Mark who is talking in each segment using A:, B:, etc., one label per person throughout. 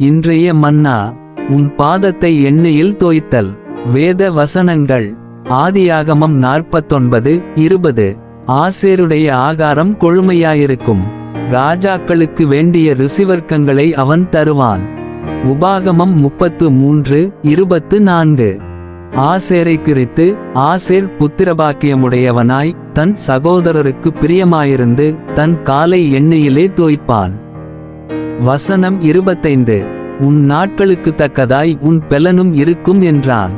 A: இன்றைய மன்னா உன் பாதத்தை எண்ணெயில் தோய்த்தல். வேத வசனங்கள் ஆதியாகமம் நாற்பத்தொன்பது இருபது. ஆசேருடைய ஆகாரம் கொழுமையாயிருக்கும். ராஜாக்களுக்கு வேண்டிய ருசிவர்க்கங்களை அவன் தருவான். உபாகமம் முப்பத்து மூன்று இருபத்து நான்கு. ஆசேரை குறித்து ஆசேர் புத்திரபாக்கியமுடையவனாய் தன் சகோதரருக்கு பிரியமாயிருந்து தன் காலை எண்ணெயிலே தோய்ப்பான். வசனம் இருபத்தைந்து உன் நாட்களுக்கு தக்கதாய் உன் பெலனும் இருக்கும் என்றான்.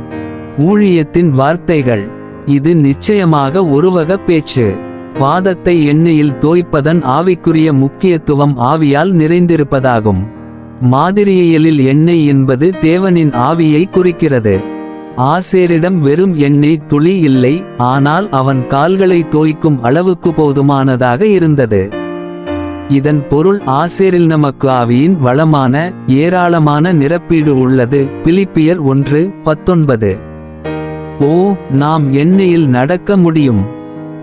A: ஊழியத்தின் வார்த்தைகள் இது நிச்சயமாக ஒருவக பேச்சு. பாதத்தை எண்ணெயில் தோய்ப்பதன் ஆவிக்குரிய முக்கியத்துவம் ஆவியால் நிறைந்திருப்பதாகும். மாதிரியலில் எண்ணெய் என்பது தேவனின் ஆவியை குறிக்கிறது. ஆசேரிடம் வெறும் எண்ணெய் துளி இல்லை ஆனால் அவன் கால்களை தோய்க்கும் அளவுக்கு போதுமானதாக இருந்தது. இதன் பொருள் ஆசேரில் நமக்கு ஆவியின் வளமான ஏராளமான நிரப்பீடு உள்ளது. பிலிப்பியர் ஒன்று பத்தொன்பது. ஓ நாம் எண்ணெயில் நடக்க முடியும்.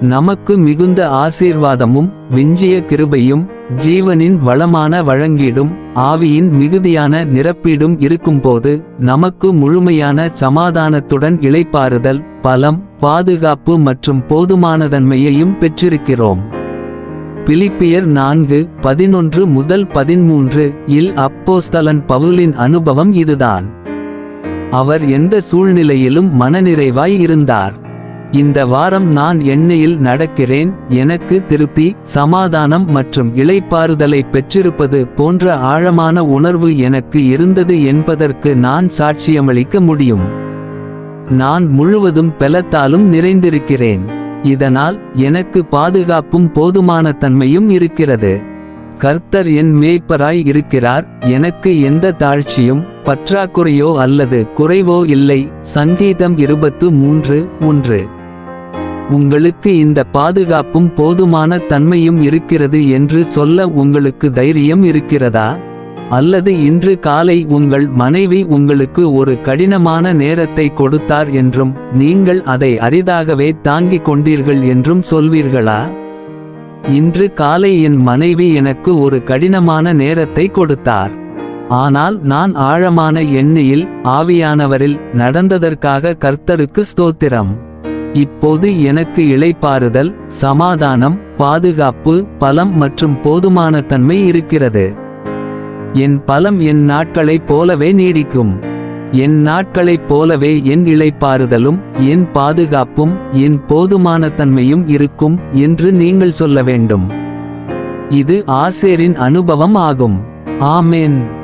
A: நமக்கு மிகுந்த ஆசீர்வாதமும் விஞ்சிய கிருபையும் ஜீவனின் வளமான வழங்கீடும் ஆவியின் மிகுதியான நிரப்பீடும் இருக்கும்போது நமக்கு முழுமையான சமாதானத்துடன் இளைப்பாறுதல் பலம் பாதுகாப்பு மற்றும் போதுமானதன்மையையும் பெற்றிருக்கிறோம். பிலிப்பியர் நான்கு பதினொன்று முதல் பதிமூன்று இல் அப்போஸ்தலன் பவுலின் அனுபவம் இதுதான். அவர் எந்த சூழ்நிலையிலும் மனநிறைவாய் இருந்தார். இந்த வாரம் நான் எண்ணெயில் நடக்கிறேன் எனக்கு திருப்தி சமாதானம் மற்றும் இளைப்பாறுதலை பெற்றிருப்பது போன்ற ஆழமான உணர்வு எனக்கு இருந்தது என்பதற்கு நான் சாட்சியமளிக்க முடியும். நான் முழுவதும் பெலத்தாலும் நிறைந்திருக்கிறேன். இதனால் எனக்கு பாதுகாப்பும் போதுமான தன்மையும் இருக்கிறது. கர்த்தர் என் மேய்ப்பராய் இருக்கிறார். எனக்கு எந்த தாழ்ச்சியும் பற்றாக்குறையோ அல்லது குறைவோ இல்லை. சங்கீதம் இருபத்து மூன்று ஒன்று. உங்களுக்கு இந்த பாதுகாப்பும் போதுமான தன்மையும் இருக்கிறது என்று சொல்ல உங்களுக்கு தைரியம் இருக்கிறதா? அல்லது இன்று காலை உங்கள் மனைவி உங்களுக்கு ஒரு கடினமான நேரத்தை கொடுத்தார் என்றும் நீங்கள் அதை அரிதாகவே தாங்கிக் கொண்டீர்கள் என்றும் சொல்வீர்களா? இன்று காலை என் மனைவி எனக்கு ஒரு கடினமான நேரத்தை கொடுத்தார். ஆனால் நான் ஆழமான எண்ணெயில் ஆவியானவரில் நடந்ததற்காக கர்த்தருக்கு ஸ்தோத்திரம். இப்போது எனக்கு இளைப்பாறுதல் சமாதானம் பாதுகாப்பு பலம் மற்றும் போதுமான தன்மை இருக்கிறது. என் பலம் என் நாட்களைப் போலவே நீடிக்கும். என் நாட்களைப் போலவே என் இழைப்பாறுதலும் என் பாதுகாப்பும் என் போதுமான தன்மையும் இருக்கும் என்று நீங்கள் சொல்ல வேண்டும். இது ஆசேரின் அனுபவம் ஆகும். ஆமேன்.